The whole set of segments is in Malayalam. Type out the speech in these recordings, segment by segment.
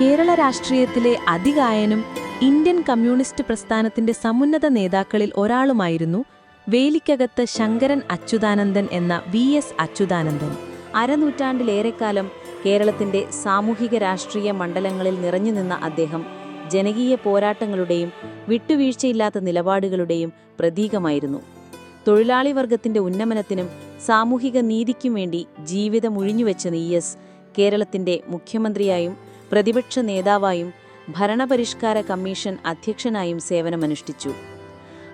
കേരള രാഷ്ട്രീയത്തിലെ അതികായനും ഇന്ത്യൻ കമ്മ്യൂണിസ്റ്റ് പ്രസ്ഥാനത്തിന്റെ സമുന്നത നേതാക്കളിൽ ഒരാളുമായിരുന്നു വേലിക്കകത്ത് ശങ്കരൻ അച്യുതാനന്ദൻ എന്ന വി എസ് അച്യുതാനന്ദൻ. അരനൂറ്റാണ്ടിലേറെക്കാലം കേരളത്തിന്റെ സാമൂഹിക രാഷ്ട്രീയ മണ്ഡലങ്ങളിൽ നിറഞ്ഞുനിന്ന അദ്ദേഹം ജനകീയ പോരാട്ടങ്ങളുടെയും വിട്ടുവീഴ്ചയില്ലാത്ത നിലപാടുകളുടെയും പ്രതീകമായിരുന്നു. തൊഴിലാളി വർഗത്തിന്റെ ഉന്നമനത്തിനും സാമൂഹിക നീതിക്കും വേണ്ടി ജീവിതം ഒഴിഞ്ഞുവെച്ച ഇ എസ് കേരളത്തിന്റെ മുഖ്യമന്ത്രിയായും പ്രതിപക്ഷ നേതാവായും ഭരണപരിഷ്കാര കമ്മീഷൻ അധ്യക്ഷനായും സേവനമനുഷ്ഠിച്ചു.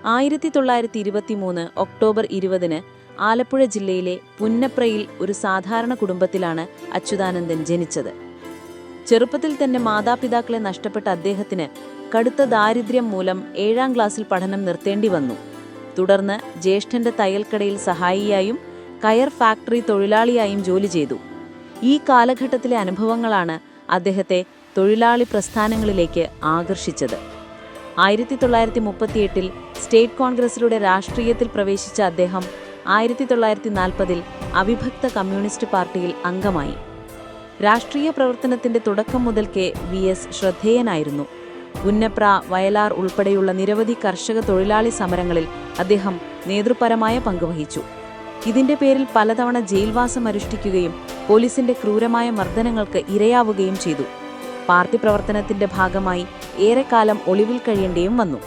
ആയിരത്തി തൊള്ളായിരത്തി ഇരുപത്തിമൂന്ന് ഒക്ടോബർ ഇരുപതിന് ആലപ്പുഴ ജില്ലയിലെ പുന്നപ്രയിൽ ഒരു സാധാരണ കുടുംബത്തിലാണ് അച്യുതാനന്ദൻ ജനിച്ചത്. ചെറുപ്പത്തിൽ തന്നെ മാതാപിതാക്കളെ നഷ്ടപ്പെട്ട അദ്ദേഹത്തിന് കടുത്ത ദാരിദ്ര്യം മൂലം ഏഴാം ക്ലാസ്സിൽ പഠനം നിർത്തേണ്ടി വന്നു. തുടർന്ന് ജ്യേഷ്ഠന്റെ തയ്യൽക്കടയിൽ സഹായിയായും കയർ ഫാക്ടറി തൊഴിലാളിയായും ജോലി ചെയ്തു. ഈ കാലഘട്ടത്തിലെ അനുഭവങ്ങളാണ് അദ്ദേഹത്തെ തൊഴിലാളി പ്രസ്ഥാനങ്ങളിലേക്ക് ആകർഷിച്ചത്. ആയിരത്തി തൊള്ളായിരത്തി മുപ്പത്തിയെട്ടിൽ സ്റ്റേറ്റ് കോൺഗ്രസിലൂടെ രാഷ്ട്രീയത്തിൽ പ്രവേശിച്ച അദ്ദേഹം ആയിരത്തി തൊള്ളായിരത്തി നാൽപ്പതിൽ അവിഭക്ത കമ്മ്യൂണിസ്റ്റ് പാർട്ടിയിൽ അംഗമായി. രാഷ്ട്രീയ പ്രവർത്തനത്തിന്റെ തുടക്കം മുതൽക്കേ വി എസ് ശ്രദ്ധേയനായിരുന്നു. ഉന്നപ്ര വയലാർ ഉൾപ്പെടെയുള്ള നിരവധി കർഷക തൊഴിലാളി സമരങ്ങളിൽ അദ്ദേഹം നേതൃപരമായ പങ്കുവഹിച്ചു ഇതിന്റെ പേരിൽ പലതവണ ജയിൽവാസം അനുഷ്ഠിക്കുകയും പോലീസിന്റെ ക്രൂരമായ മർദ്ദനങ്ങൾക്ക് ഇരയാവുകയും ചെയ്തു. പാർട്ടി പ്രവർത്തനത്തിന്റെ ഭാഗമായി ഏറെക്കാലം ഒളിവിൽ കഴിയേണ്ടിയും വന്നു.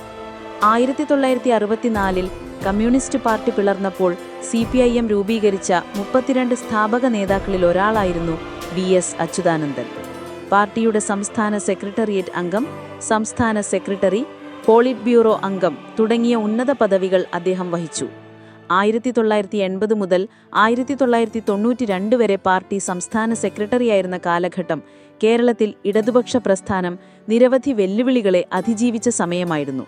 ആയിരത്തി തൊള്ളായിരത്തി അറുപത്തിനാലിൽ കമ്മ്യൂണിസ്റ്റ് പാർട്ടി പിളർന്നപ്പോൾ സി പി ഐ എം രൂപീകരിച്ച മുപ്പത്തിരണ്ട് സ്ഥാപക നേതാക്കളിൽ ഒരാളായിരുന്നു വി എസ് അച്യുതാനന്ദൻ. പാർട്ടിയുടെ സംസ്ഥാന സെക്രട്ടേറിയറ്റ് അംഗം സംസ്ഥാന സെക്രട്ടറി പോളിറ്റ് ബ്യൂറോ അംഗം തുടങ്ങിയ ഉന്നത പദവികൾ അദ്ദേഹം വഹിച്ചു. ആയിരത്തി തൊള്ളായിരത്തി എൺപത് മുതൽ ആയിരത്തി തൊള്ളായിരത്തി തൊണ്ണൂറ്റി രണ്ട് വരെ പാർട്ടി സംസ്ഥാന സെക്രട്ടറിയായിരുന്ന കാലഘട്ടം കേരളത്തിൽ ഇടതുപക്ഷ പ്രസ്ഥാനം നിരവധി വെല്ലുവിളികളെ അതിജീവിച്ച സമയമായിരുന്നു.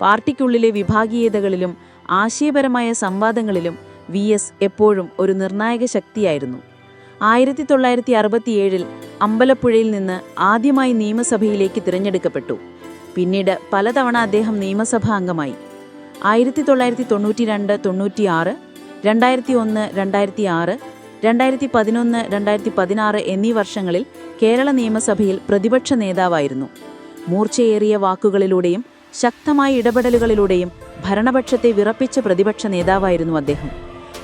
പാർട്ടിക്കുള്ളിലെ വിഭാഗീയതകളിലും ആശയപരമായ സംവാദങ്ങളിലും വി എസ് എപ്പോഴും ഒരു നിർണായക ശക്തിയായിരുന്നു. ആയിരത്തി തൊള്ളായിരത്തി അറുപത്തിയേഴിൽ അമ്പലപ്പുഴയിൽ നിന്ന് ആദ്യമായി നിയമസഭയിലേക്ക് തിരഞ്ഞെടുക്കപ്പെട്ടു. പിന്നീട് പലതവണ അദ്ദേഹം നിയമസഭാ അംഗമായി. ആയിരത്തി തൊള്ളായിരത്തി തൊണ്ണൂറ്റി രണ്ട് തൊണ്ണൂറ്റി ആറ് രണ്ടായിരത്തി ഒന്ന് രണ്ടായിരത്തി ആറ് രണ്ടായിരത്തി പതിനൊന്ന് രണ്ടായിരത്തി പതിനാറ് എന്നീ വർഷങ്ങളിൽ കേരള നിയമസഭയിൽ പ്രതിപക്ഷ നേതാവായിരുന്നു. മൂർച്ചയേറിയ വാക്കുകളിലൂടെയും ശക്തമായ ഇടപെടലുകളിലൂടെയും ഭരണപക്ഷത്തെ വിറപ്പിച്ച പ്രതിപക്ഷ നേതാവായിരുന്നു അദ്ദേഹം.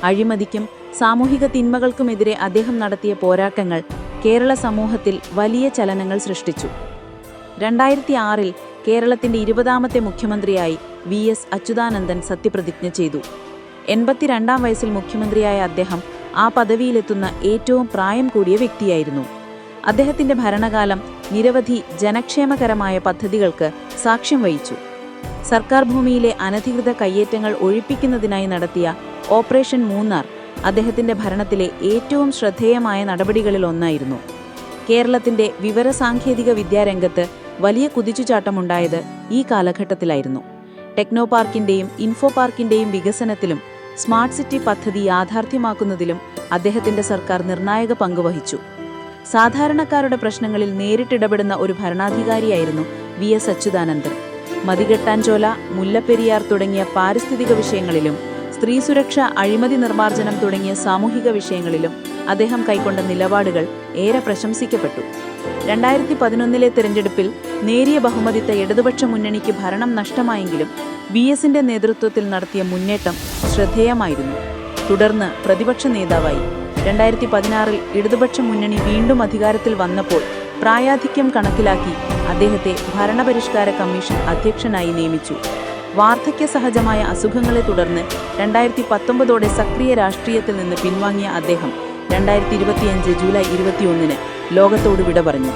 അഴിമതിക്കും സാമൂഹിക തിന്മകൾക്കുമെതിരെ അദ്ദേഹം നടത്തിയ പോരാട്ടങ്ങൾ കേരള സമൂഹത്തിൽ വലിയ ചലനങ്ങൾ സൃഷ്ടിച്ചു. രണ്ടായിരത്തി ആറിൽ കേരളത്തിന്റെ ഇരുപതാമത്തെ മുഖ്യമന്ത്രിയായി വി എസ് അച്യുതാനന്ദൻ സത്യപ്രതിജ്ഞ ചെയ്തു. എൺപത്തിരണ്ടാം വയസ്സിൽ മുഖ്യമന്ത്രിയായ അദ്ദേഹം ആ പദവിയിലെത്തുന്ന ഏറ്റവും പ്രായം കൂടിയ വ്യക്തിയായിരുന്നു. അദ്ദേഹത്തിന്റെ ഭരണകാലം നിരവധി ജനക്ഷേമകരമായ പദ്ധതികൾക്ക് സാക്ഷ്യം വഹിച്ചു. സർക്കാർ ഭൂമിയിലെ അനധികൃത കയ്യേറ്റങ്ങൾ ഒഴിപ്പിക്കുന്നതിനായി നടത്തിയ ഓപ്പറേഷൻ മൂന്നാർ അദ്ദേഹത്തിന്റെ ഭരണത്തിലെ ഏറ്റവും ശ്രദ്ധേയമായ നടപടികളിൽ ഒന്നായിരുന്നു. കേരളത്തിന്റെ വിവരസാങ്കേതിക വിദ്യാരംഗത്ത് വലിയ കുതിച്ചുചാട്ടമുണ്ടായത് ഈ കാലഘട്ടത്തിലായിരുന്നു. ടെക്നോ പാർക്കിന്റെയും ഇൻഫോ പാർക്കിന്റെയും വികസനത്തിലും സ്മാർട്ട് സിറ്റി പദ്ധതി യാഥാർത്ഥ്യമാക്കുന്നതിലും അദ്ദേഹത്തിന്റെ സർക്കാർ നിർണായക പങ്കുവഹിച്ചു. സാധാരണക്കാരുടെ പ്രശ്നങ്ങളിൽ നേരിട്ടിടപെടുന്ന ഒരു ഭരണാധികാരിയായിരുന്നു വി എസ് അച്യുതാനന്ദൻ. മതികെട്ടാഞ്ചോല മുല്ലപ്പെരിയാർ തുടങ്ങിയ പാരിസ്ഥിതിക വിഷയങ്ങളിലും സ്ത്രീ സുരക്ഷ അഴിമതി നിർമ്മാർജനം തുടങ്ങിയ സാമൂഹിക വിഷയങ്ങളിലും അദ്ദേഹം കൈക്കൊണ്ട നിലപാടുകൾ ഏറെ പ്രശംസിക്കപ്പെട്ടു. രണ്ടായിരത്തി പതിനൊന്നിലെ തിരഞ്ഞെടുപ്പിൽ നേരിയ ബഹുമതിത്ത ഇടതുപക്ഷ മുന്നണിക്ക് ഭരണം നഷ്ടമായെങ്കിലും വി എസിന്റെ നേതൃത്വത്തിൽ നടത്തിയ മുന്നേറ്റം ശ്രദ്ധേയമായിരുന്നു. തുടർന്ന് പ്രതിപക്ഷ നേതാവായി. രണ്ടായിരത്തി പതിനാറിൽ ഇടതുപക്ഷ മുന്നണി വീണ്ടും അധികാരത്തിൽ വന്നപ്പോൾ പ്രായാധിക്യം കണക്കിലാക്കി അദ്ദേഹത്തെ ഭരണപരിഷ്കാര കമ്മീഷൻ അധ്യക്ഷനായി നിയമിച്ചു. വാർദ്ധക്യ സഹജമായ അസുഖങ്ങളെ തുടർന്ന് രണ്ടായിരത്തി പത്തൊമ്പതോടെ സക്രിയ രാഷ്ട്രീയത്തിൽ നിന്ന് പിൻവാങ്ങിയ അദ്ദേഹം രണ്ടായിരത്തി ഇരുപത്തിയഞ്ച് ജൂലൈ ഇരുപത്തിയൊന്നിന് ലോകത്തോട് വിട പറഞ്ഞു.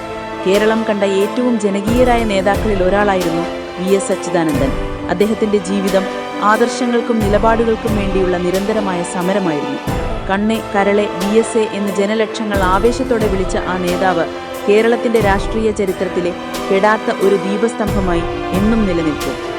കേരളം കണ്ട ഏറ്റവും ജനകീയരായ നേതാക്കളിൽ ഒരാളായിരുന്നു വി എസ് അച്യുതാനന്ദൻ. അദ്ദേഹത്തിന്റെ ജീവിതം ആദർശങ്ങൾക്കും നിലപാടുകൾക്കും വേണ്ടിയുള്ള നിരന്തരമായ സമരമായിരുന്നു. കണ്ണെ കരളെ വി എസ് എ എന്ന് ജനലക്ഷങ്ങൾ ആവേശത്തോടെ വിളിച്ച ആ നേതാവ് കേരളത്തിന്റെ രാഷ്ട്രീയ ചരിത്രത്തിലെ കെടാത്ത ഒരു ദീപസ്തംഭമായി എന്നും നിലനിൽക്കും.